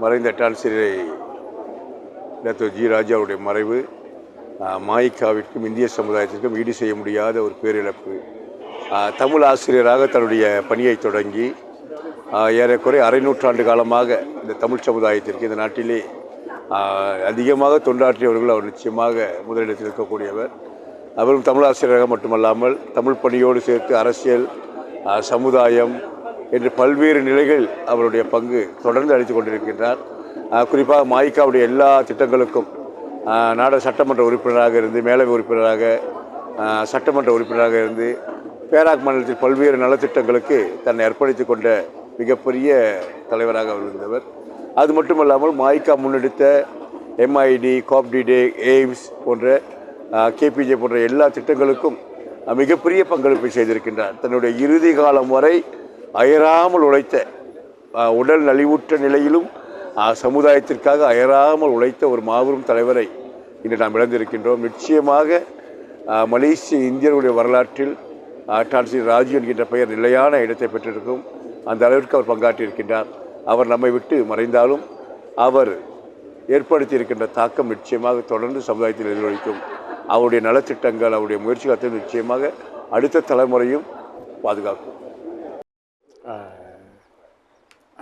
மறைந்த டான்சிரை doctor G ராஜாவுடைய மறைவு மாயிக்காவிற்கும் இந்திய சமுதாயத்திற்கும் ஈடு செய்ய முடியாத ஒரு பேரிழப்பு. தமிழ் ஆசிரியராக தன்னுடைய பணியை தொடங்கி ஏறக்குறை அரை நூற்றாண்டு காலமாக இந்த தமிழ் சமுதாயத்திற்கு இந்த நாட்டிலே அதிகமாக தொண்டாற்றியவர்கள் அவர் நிச்சயமாக முதலிடத்தில் இருக்கக்கூடியவர். அவரும் தமிழ் ஆசிரியராக மட்டுமல்லாமல் தமிழ் பணியோடு சேர்த்து அரசியல் சமுதாயம் என்று பல்வேறு நிலைகள் அவருடைய பங்கு தொடர்ந்து அளித்து கொண்டிருக்கின்றார். குறிப்பாக மாய்க்காவுடைய எல்லா திட்டங்களுக்கும் நாட சட்டமன்ற உறுப்பினராக இருந்து மேலவை உறுப்பினராக சட்டமன்ற உறுப்பினராக இருந்து பேராக் மாநிலத்தில் பல்வேறு நலத்திட்டங்களுக்கு தன்னை அர்ப்பணித்து கொண்ட மிகப்பெரிய தலைவராக அவர் இருந்தவர். அது மட்டுமல்லாமல் மாய்க்கா முன்னெடுத்த எம்ஐடி காப்டிடே எய்ம்ஸ் போன்ற கேபிஜே போன்ற எல்லா திட்டங்களுக்கும் மிகப்பெரிய பங்களிப்பை செய்திருக்கின்றார். தன்னுடைய இறுதி காலம் வரை அயராமல் உழைத்த உடல் நலிவுற்ற நிலையிலும் சமுதாயத்திற்காக அயராமல் உழைத்த ஒரு மாபெரும் தலைவரை இன்று நாம் இழந்திருக்கின்றோம். நிச்சயமாக மலேசிய இந்தியர்களுடைய வரலாற்றில் டான்சி ராஜு என்கின்ற பெயர் நிலையான இடத்தை பெற்றிருக்கும் அந்த அளவிற்கு அவர் பங்காற்றியிருக்கின்றார். அவர் நம்மை விட்டு மறைந்தாலும் அவர் ஏற்படுத்தி இருக்கின்ற தாக்கம் நிச்சயமாக தொடர்ந்து சமுதாயத்தில் எதிரொலிக்கும். அவருடைய நலத்திட்டங்கள் அவருடைய முயற்சிகள் நிச்சயமாக அடுத்த தலைமுறையும் பாதுகாக்கும்.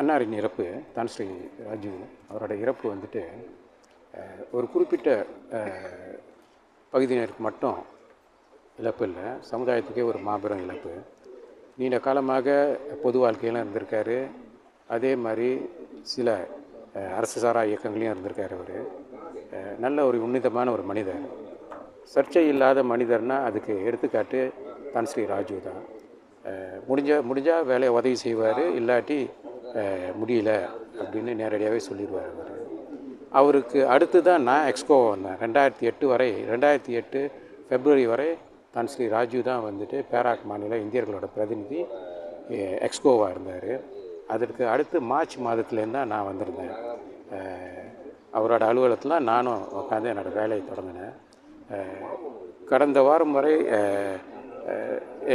அன்னாரின் இறப்பு தான் ஸ்ரீ ராஜு அவரோட இறப்பு வந்துட்டு ஒரு குறிப்பிட்ட பகுதியினருக்கு மட்டும் இழப்பு இல்லை. சமுதாயத்துக்கே ஒரு மாபெரும் இழப்பு. நீண்ட காலமாக பொது வாழ்க்கையிலும் இருந்திருக்காரு. அதே மாதிரி சில அரசு சாரா இயக்கங்களையும் இருந்திருக்காரு அவர். நல்ல ஒரு உன்னிதமான ஒரு மனிதர். சர்ச்சை இல்லாத மனிதர்னால் அதுக்கு எடுத்துக்காட்டு தான் ஸ்ரீ ராஜு தான். முடிஞ்சால் முடிஞ்ச முடிஞ்சால் வேலையை உதவி செய்வார் இல்லாட்டி முடியல அப்படின்னு நேரடியாகவே சொல்லிடுவார் அவர். அவருக்கு அடுத்து தான் நான் எக்ஸ்கோ வந்தேன். ரெண்டாயிரத்தி எட்டு வரை ரெண்டாயிரத்தி எட்டு ஃபெப்ரவரி வரை தான் ஸ்ரீ ராஜீவ் தான் வந்துட்டு பேராக் மாநில இந்தியர்களோட பிரதிநிதி எக்ஸ்கோவாக இருந்தார். அதற்கு அடுத்து மார்ச் மாதத்துலேருந்து தான் நான் வந்திருந்தேன். அவரோட அலுவலகத்தில் நானும் உட்காந்து என்னோடய வேலையை தொடங்கினேன். கடந்த வாரம் வரை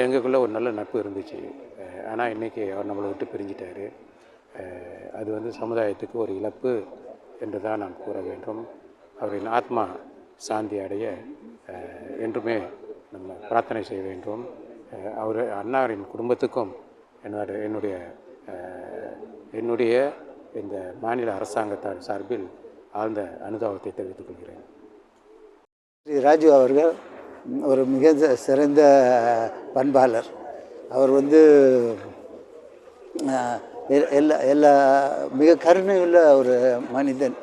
எங்களுக்குள்ளே ஒரு நல்ல நட்பு இருந்துச்சு. ஆனால் இன்றைக்கி அவர் நம்மளை விட்டு பிரிஞ்சிட்டார். அது வந்து சமுதாயத்துக்கு ஒரு இழப்பு என்று தான் நாம் கூற வேண்டும். அவரின் ஆத்மா சாந்தி அடைய என்றுமே நம்ம பிரார்த்தனை செய்ய வேண்டும். அவர் அன்னாரின் குடும்பத்துக்கும் என்னோட என்னுடைய என்னுடைய இந்த மாநில அரசாங்கத்தார் சார்பில் ஆழ்ந்த அனுதாபத்தை தெரிவித்துக் கொள்கிறேன். ஸ்ரீ ராஜு அவர்கள் ஒரு மிக சிறந்த பண்பாளர். அவர் வந்து எல்லா எல்லா மிக கருணையுள்ள ஒரு மனிதன்.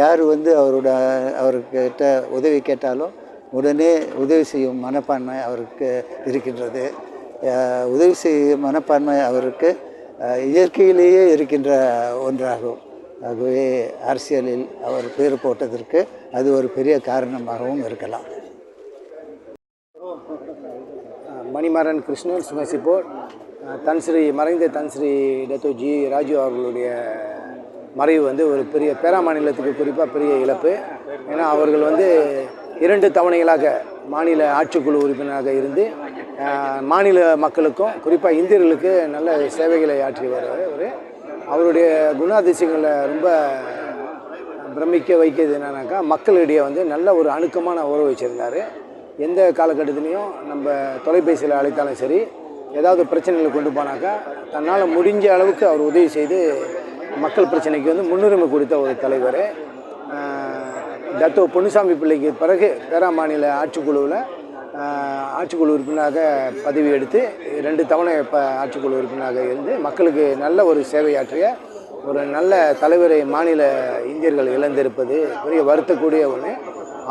யார் வந்து அவரோட அவர்கிட்ட உதவி கேட்டாலும் உடனே உதவி செய்யும் மனப்பான்மை அவருக்கு இருக்கின்றது. உதவி செய்யும் மனப்பான்மை அவருக்கு இயற்கையிலேயே இருக்கின்ற ஒன்றாகும். ஆகவே அரசியலில் அவர் பேர் போட்டதற்கு அது ஒரு பெரிய காரணமாகவும் இருக்கலாம். மணிமாறன் கிருஷ்ணன் சுமசிப்போர் தன்ஸ்ரீ மறைந்த தன்ஸ்ரீ டத்தோஜி ராஜு அவர்களுடைய மறைவு வந்து ஒரு பெரிய பேரா மாநிலத்துக்கு குறிப்பாக பெரிய இழப்பு. ஏன்னா அவர்கள் வந்து இரண்டு தவணைகளாக மாநில ஆட்சிக்குழு உறுப்பினராக இருந்து மாநில மக்களுக்கும் குறிப்பாக இந்தியர்களுக்கு நல்ல சேவைகளை ஆற்றி வருவார் அவர் அவருடைய குணாதிசயங்களை ரொம்ப பிரமிக்க வைக்கிறது என்னன்னாக்கா மக்களிடையே வந்து நல்ல ஒரு அணுக்கமான உறவு வச்சுருந்தார். எந்த காலகட்டத்துலேயும் நம்ம தொலைபேசியில் அழைத்தாலும் சரி ஏதாவது பிரச்சனைகளை கொண்டு போனாக்கா தன்னால் முடிஞ்ச அளவுக்கு அவர் உதவி செய்து மக்கள் பிரச்சனைக்கு வந்து முன்னுரிமை கொடுத்த ஒரு தலைவர். தத்துவ பொன்னுசாமி பிள்ளைக்கு பிறகு பேரா மாநில ஆட்சிக்குழுவில் ஆட்சிக்குழு உறுப்பினராக பதவி எடுத்து ரெண்டு தவணை இப்போ ஆட்சிக்குழு உறுப்பினராக இருந்து மக்களுக்கு நல்ல ஒரு சேவையாற்றிய ஒரு நல்ல தலைவரை மாநில இந்தியர்கள் இழந்திருப்பது பெரிய வருத்தக்கூடிய ஒன்று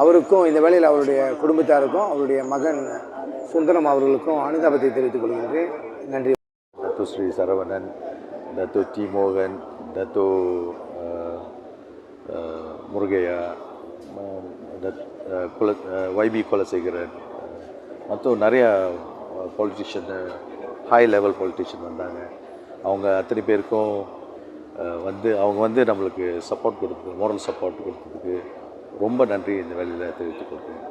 அவருக்கும் இந்த வேளையில் அவருடைய குடும்பத்தாருக்கும் அவருடைய மகன் சுந்தரம் அவர்களுக்கும் அனுதாபத்தை தெரிவித்துக் கொள்கின்றேன். நன்றி. தத்து ஸ்ரீ சரவணன் தத்து டி மோகன் தத்து முருகையா குல வைபி குலசேகரன் மற்றும் நிறையா பொலிட்டிஷியன் ஹை லெவல் பொலிட்டிஷியன் வந்தாங்க. அவங்க அத்தனை பேருக்கும் வந்து அவங்க வந்து நம்மளுக்கு சப்போர்ட் கொடுத்து மோரல் சப்போர்ட் கொடுத்ததுக்கு ரொம்ப நன்றி இந்த வேலையில் தெரிவித்துக் கொள்கிறேன்.